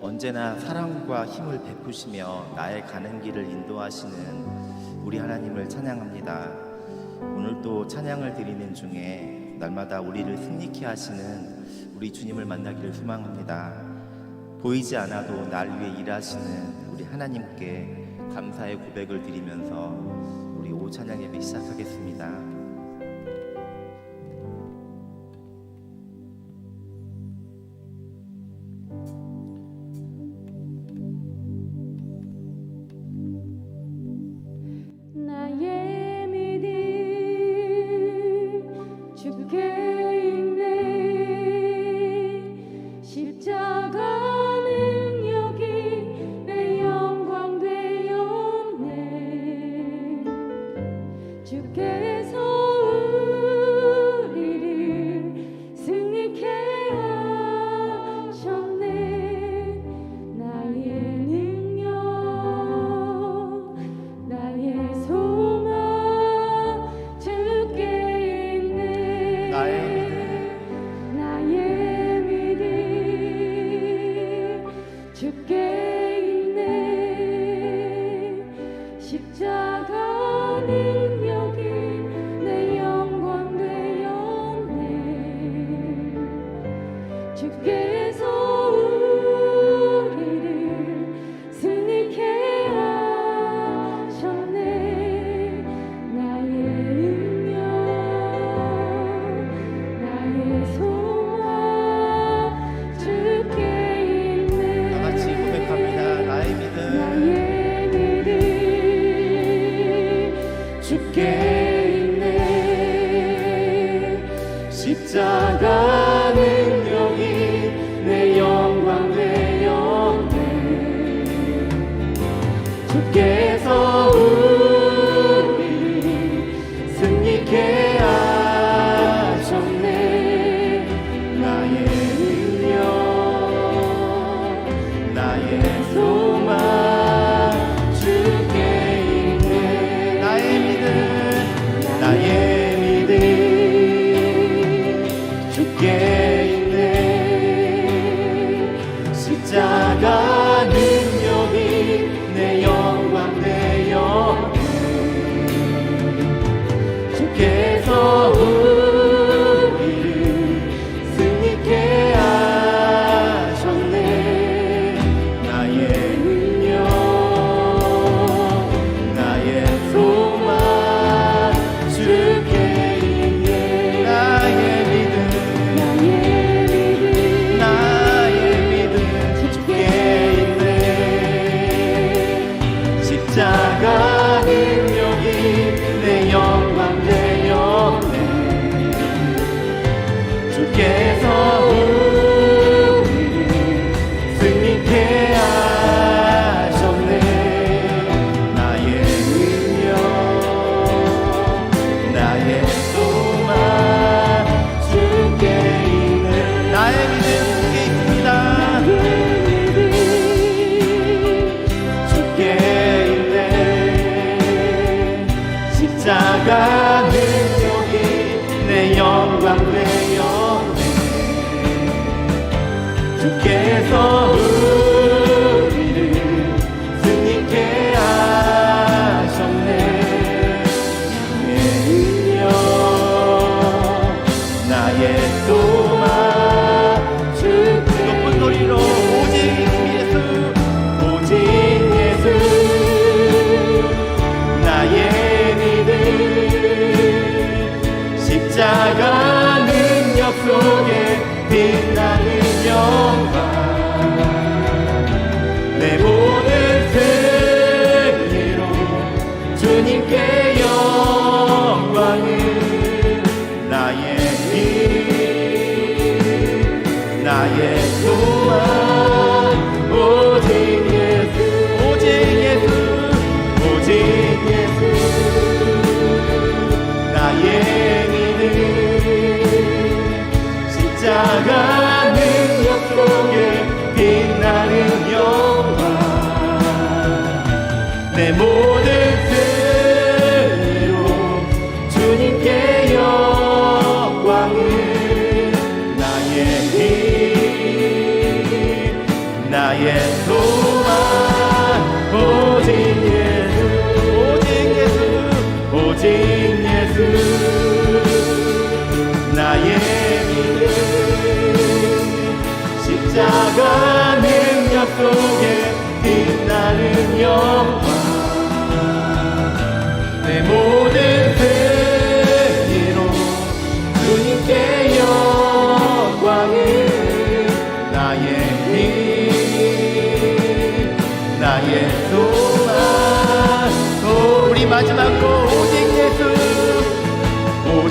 언제나 사랑과 힘을 베푸시며 나의 가는 길을 인도하시는 우리 하나님을 찬양합니다. 오늘도 찬양을 드리는 중에 날마다 우리를 승리케 하시는 우리 주님을 만나기를 소망합니다. 보이지 않아도 날 위해 일하시는 우리 하나님께 감사의 고백을 드리면서 우리 오후 찬양 예배 시작하겠습니다. 나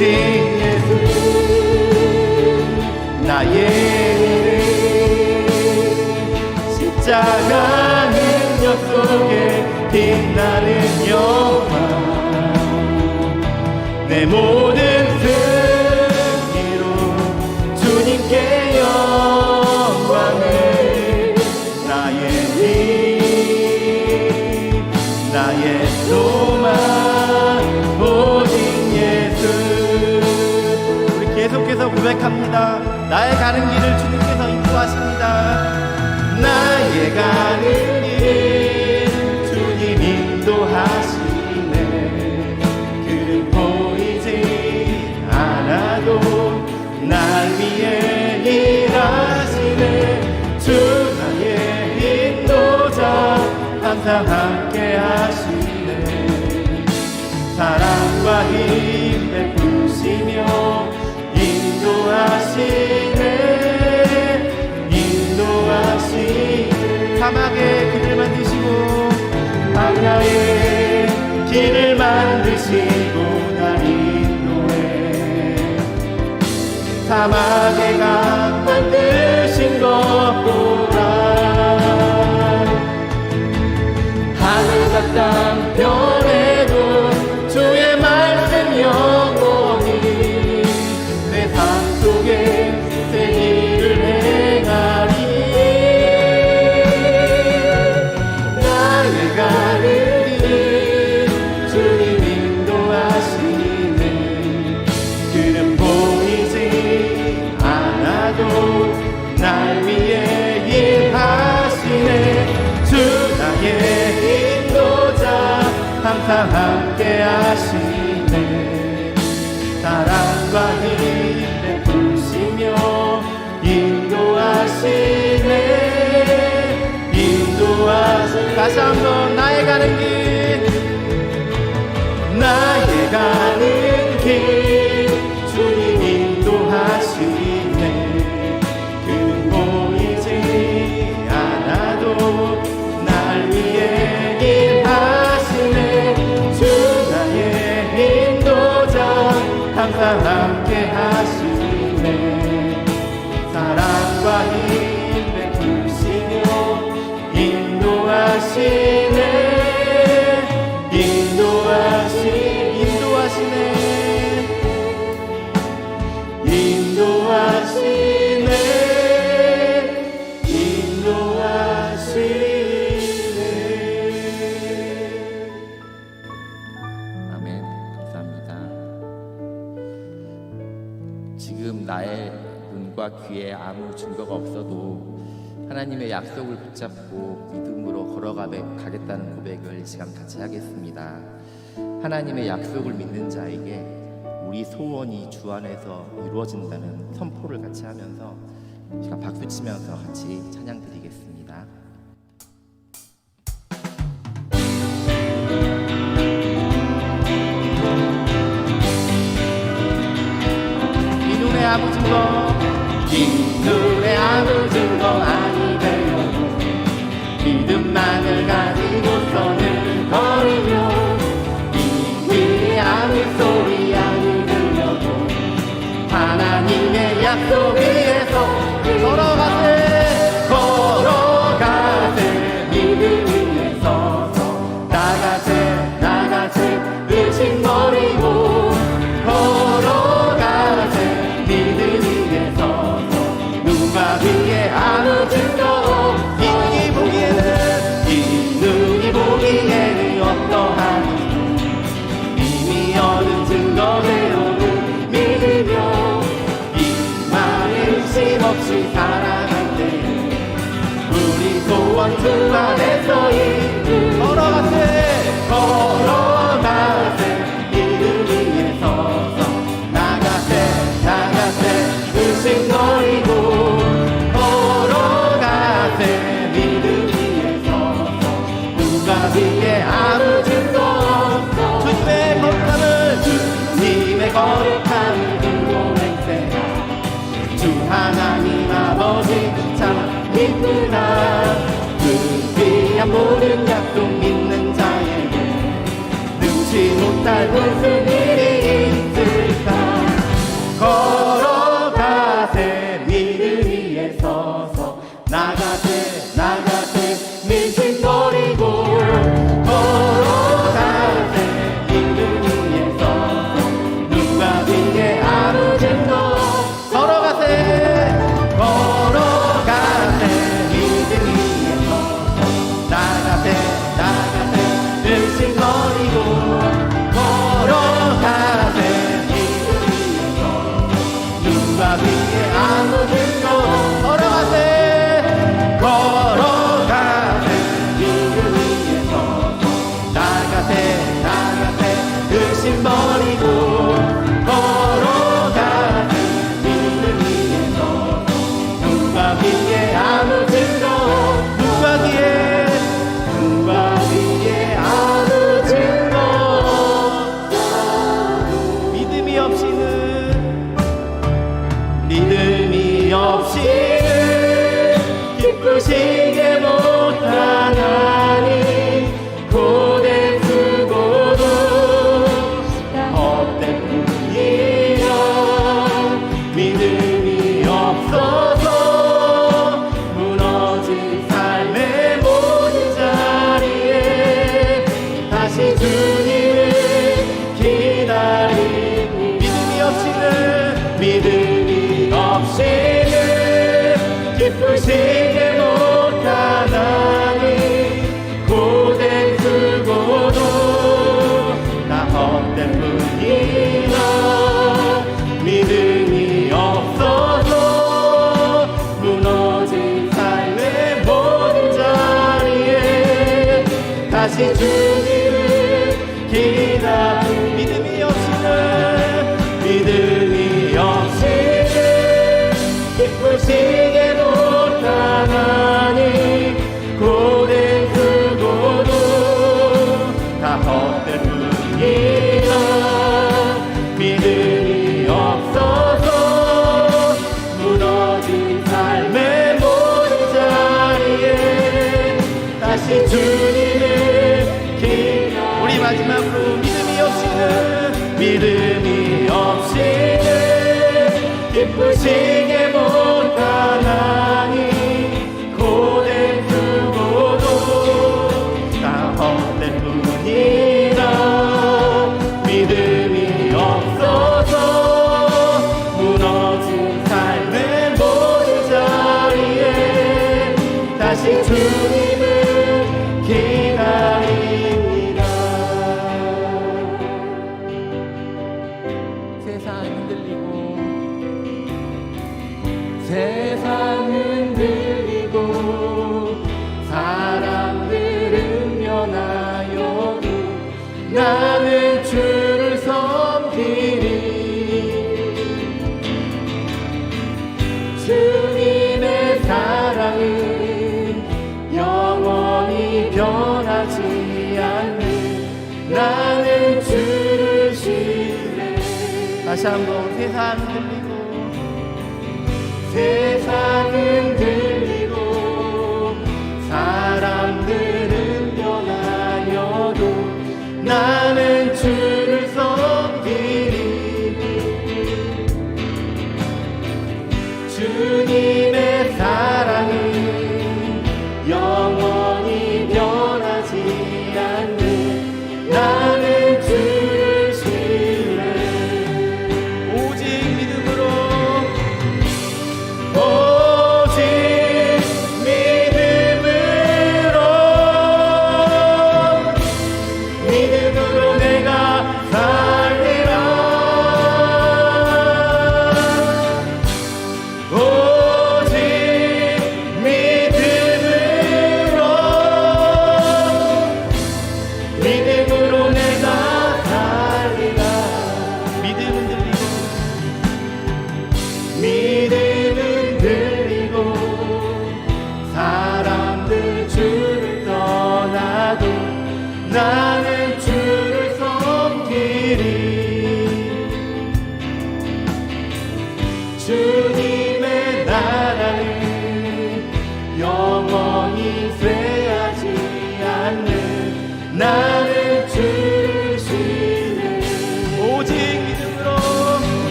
인생의 그 나의 일은 십자가 능력 속에 빛나는 영화 내 모든 고백합니다. 나의 가는 길 사막의 길을 만드시고 만나의 길을 만드시고 날 인도해 사막에 가 다시 한번 나의 가는 길. 나의 가는 귀에 아무 증거가 없어도 하나님의 약속을 붙잡고 믿음으로 걸어가겠다는 고백을 이 시간 같이 하겠습니다. 하나님의 약속을 믿는 자에게 우리 소원이 주 안에서 이루어진다는 선포를 같이 하면서 제가 박수 치면서 같이 찬양 드리겠습니다. 带我飞。You. 다시 한번 세상 들리고 세상은 들리고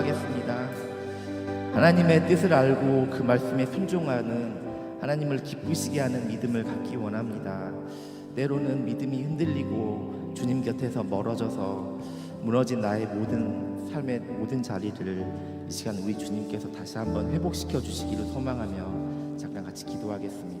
기도하겠습니다. 하나님의 뜻을 알고 그 말씀에 순종하는 하나님을 기쁘시게 하는 믿음을 갖기 원합니다. 때로는 믿음이 흔들리고 주님 곁에서 멀어져서 무너진 나의 모든 삶의 모든 자리를 이 시간 우리 주님께서 다시 한번 회복시켜 주시기를 소망하며 잠깐 같이 기도하겠습니다.